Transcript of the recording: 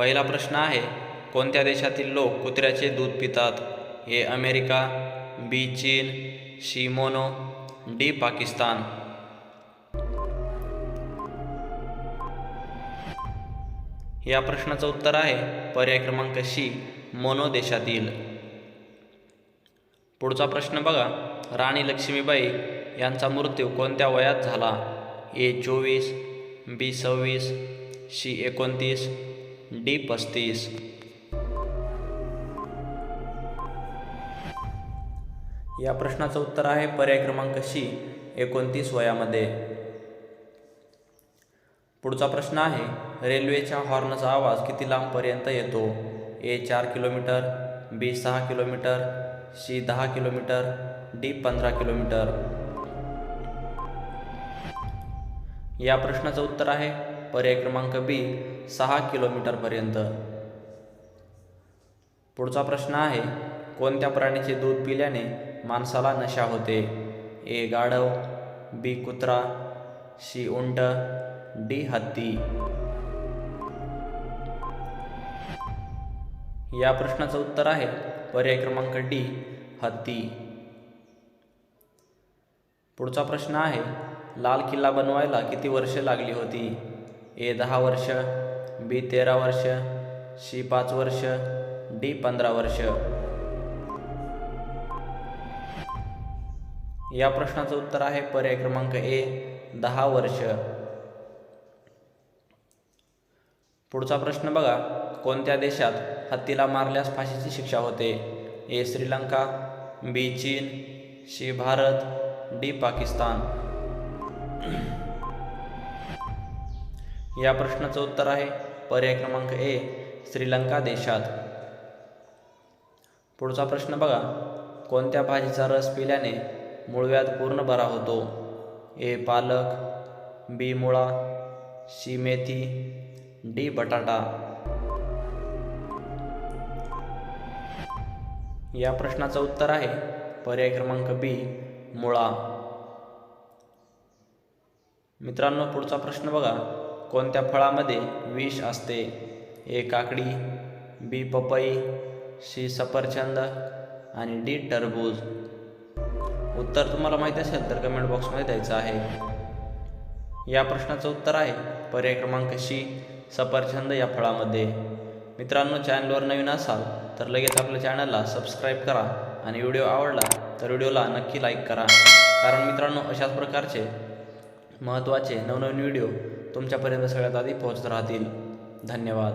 पहिला प्रश्न आहे कोणत्या देशातील लोक कुत्र्याचे दूध पितात? ए अमेरिका बी चीन सी मोनो डी पाकिस्तान. या प्रश्नाचं उत्तर आहे पर्याय क्रमांक सी मोनो देशातील. पुढचा प्रश्न बघा राणी लक्ष्मीबाई यांचा मृत्यू कोणत्या वयात झाला? ए चोवीस बी सव्वीस सी एकोणतीस डी पस्तीस. या प्रश्नाचं उत्तर आहे पर्याय क्रमांक सी एकोणतीस वयामध्ये. पुढचा प्रश्न आहे रेल्वेच्या हॉर्नचा आवाज किती लांबपर्यंत येतो? ए चार किलोमीटर बी सहा किलोमीटर सी दहा किलोमीटर डी पंधरा किलोमीटर. या प्रश्नाचं उत्तर आहे पर्याय क्रमांक बी सहा किलोमीटरपर्यंत पुढचा प्रश्न आहे कोणत्या प्राण्याचे दूध पिल्याने माणसाला नशा होते? ए गाढव बी कुत्रा सी उंट डी हत्ती. या प्रश्नाचं उत्तर आहे पर्याय क्रमांक डी हत्ती. पुढचा प्रश्न आहे लाल किल्ला बनवायला किती वर्षे लागली होती? ए दहा वर्ष बी तेरा वर्ष सी पाच वर्ष डी पंधरा वर्ष. या प्रश्नाचं उत्तर आहे पर्याय क्रमांक ए दहा वर्ष. पुढचा प्रश्न बघा कोणत्या देशात हत्तीला मारल्यास फाशीची शिक्षा होते? ए श्रीलंका बी चीन सी भारत डी पाकिस्तान. या प्रश्नाचं उत्तर आहे. पर्याय क्रमांक ए श्रीलंका देशात. पुढचा प्रश्न बघा. कोणत्या भाजीचा रस पिल्याने मुळव्यात पूर्ण बरा होतो? ए पालक बी मुळा सी मेथी डी बटाटा. या प्रश्नाचं उत्तर आहे. पर्याय क्रमांक बी मुळा. मित्रांनो पुढचा प्रश्न बघा. कोणत्या फळामध्ये विष असते? ए काकडी बी पपई सी सफरचंद आणि डी टरबूज. उत्तर तुम्हाला माहिती असेल तर कमेंट बॉक्समध्ये द्यायचं आहे. या प्रश्नाचं उत्तर आहे पर्याय क्रमांक सी सफरचंद या फळामध्ये. मित्रांनो चॅनलवर नवीन असाल तर लगेच आपल्या चॅनलला सबस्क्राईब करा आणि व्हिडिओ आवडला तर व्हिडिओला नक्की लाईक करा. कारण मित्रांनो अशाच प्रकारचे महत्त्वाचे नवनवीन व्हिडिओ तुमच्यापर्यंत सगळ्यात आधी पोहोचत राहतील. धन्यवाद.